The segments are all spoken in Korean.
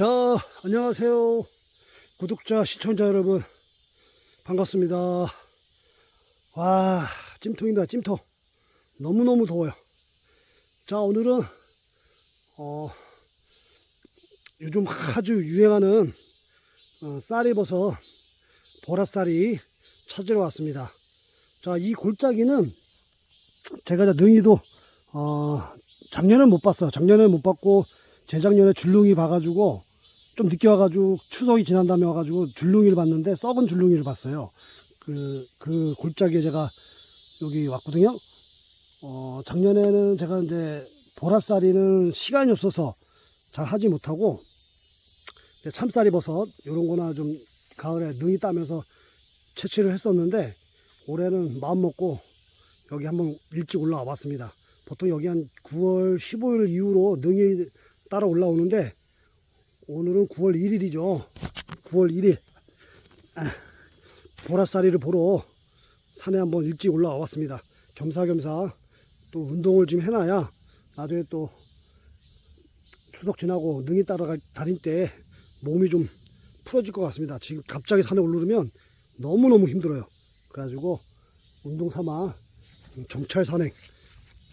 자, 안녕하세요. 구독자, 시청자 여러분. 반갑습니다. 와, 찜통입니다, 찜통. 너무너무 더워요. 자, 오늘은, 어, 요즘 아주 유행하는, 어, 쌀이버섯, 보라쌀이 찾으러 왔습니다. 자, 이 골짜기는 제가 능이도, 어, 작년엔 못 봤어요. 작년엔 못 봤고, 재작년에 줄룽이 봐가지고 좀 늦게 와가지고 추석이 지난 다음에 와가지고 줄룽이를 봤는데 썩은 줄룽이를 봤어요. 그, 그 골짜기에 제가 여기 왔거든요. 어, 작년에는 제가 이제 보라쌀이는 시간이 없어서 잘 하지 못하고 참쌀이 버섯 요런 거나 좀 가을에 능이 따면서 채취를 했었는데 올해는 마음 먹고 여기 한번 일찍 올라와 봤습니다. 보통 여기 한 9월 15일 이후로 능이 따라 올라오는데 오늘은 9월 1일이죠. 9월 1일 보라쌀이를 보러 산에 한번 일찍 올라와 봤습니다. 겸사겸사 또 운동을 좀 해놔야 나중에 또 추석 지나고 능이 따라 다닐 때 몸이 좀 풀어질 것 같습니다. 지금 갑자기 산에 오르면 너무너무 힘들어요. 그래가지고 운동 삼아 정찰 산행,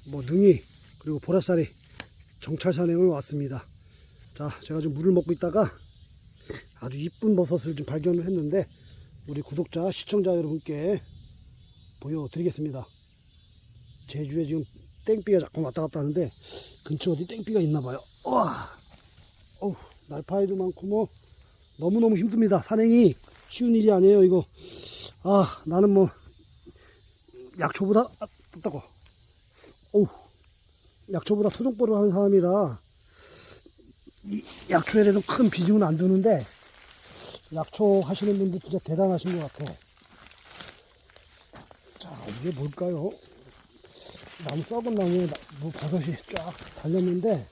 뭐 능이 그리고 보라쌀이 정찰 산행을 왔습니다. 자, 제가 좀 물을 먹고 있다가 아주 이쁜 버섯을 좀 발견을 했는데 우리 구독자, 시청자 여러분께 보여드리겠습니다. 제주에 지금 땡비가 자꾸 왔다 갔다 하는데 근처 어디 땡비가 있나 봐요. 와, 어우, 날파이도 많고 뭐 너무너무 힘듭니다. 산행이 쉬운 일이 아니에요, 이거. 아, 나는 뭐 약초보다 아, 뜨다고. 어우. 약초보다 토종벌을 하는 사람이라 이 약초에 대해서 큰 비중은 안 두는데 약초 하시는 분들 진짜 대단하신 것 같아. 자 이게 뭘까요? 나무 썩은 나무에 나- 뭐 버섯이 쫙 달렸는데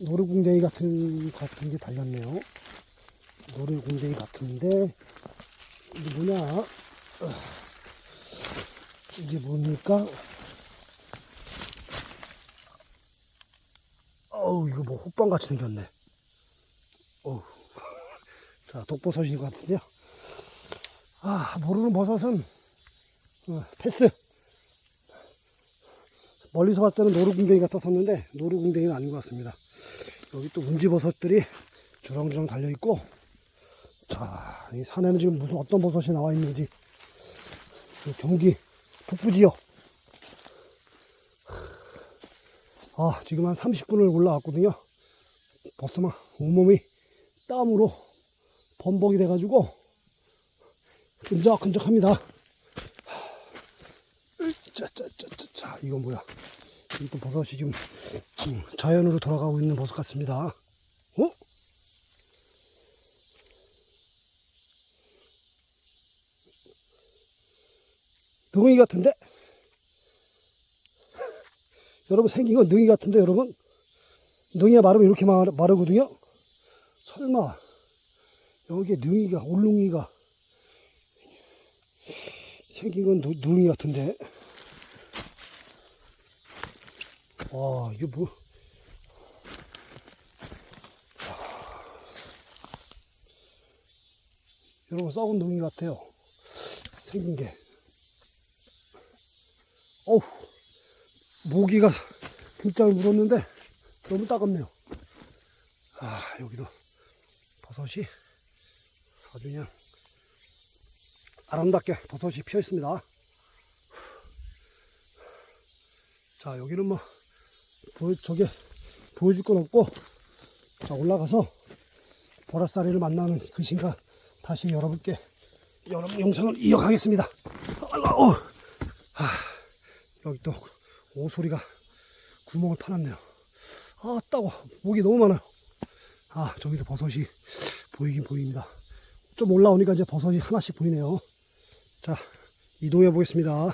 노루궁뎅이 같은 같은 게 달렸네요. 노루궁뎅이 같은데 이게 뭐냐? 어, 이게 뭡니까? 어우, 이거 뭐 호빵같이 생겼네. 어우. 자, 독버섯인 것 같은데요. 아, 모르는 버섯은, 어, 패스. 멀리서 봤을 때는 노루궁뎅이 같았었는데, 노루궁뎅이는 아닌 것 같습니다. 여기 또 운지버섯들이 주렁주렁 달려있고, 자, 이 산에는 지금 무슨 어떤 버섯이 나와 있는지, 그 경기 북부 지역, 아, 지금 한 30분을 올라왔거든요. 벌써 막 온몸이 땀으로 범벅이 돼가지고 끈적끈적합니다. 짜짜짜짜짜 이건 뭐야? 이또 버섯이 지금 음, 자연으로 돌아가고 있는 버섯 같습니다. 어? 능이 같은데? 여러분 생긴 건 능이 같은데 여러분? 능이가 마르면 이렇게 마르, 마르거든요? 설마 여기에 능이가 올룽이가 생긴 건 누- 능이 같은데? 와 이거 뭐? 여러분 썩은 능이 같아요. 생긴 게. 어우 모기가 등짝을 물었는데 너무 따갑네요. 아, 여기도 버섯이 아주 그냥 아름답게 버섯이 피어 있습니다. 자, 여기는 뭐, 보여, 저게 보여줄 건 없고, 자, 올라가서 보라쌀이를 만나는 그 순간 다시 여러분께 여러분 영상을 이어가겠습니다. 어, 아, 여기 또 오소리가 구멍을 파놨네요. 아, 따고 목이 너무 많아요. 아, 저기도 버섯이 보이긴 보입니다. 좀 올라오니까 이제 버섯이 하나씩 보이네요. 자, 이동해 보겠습니다.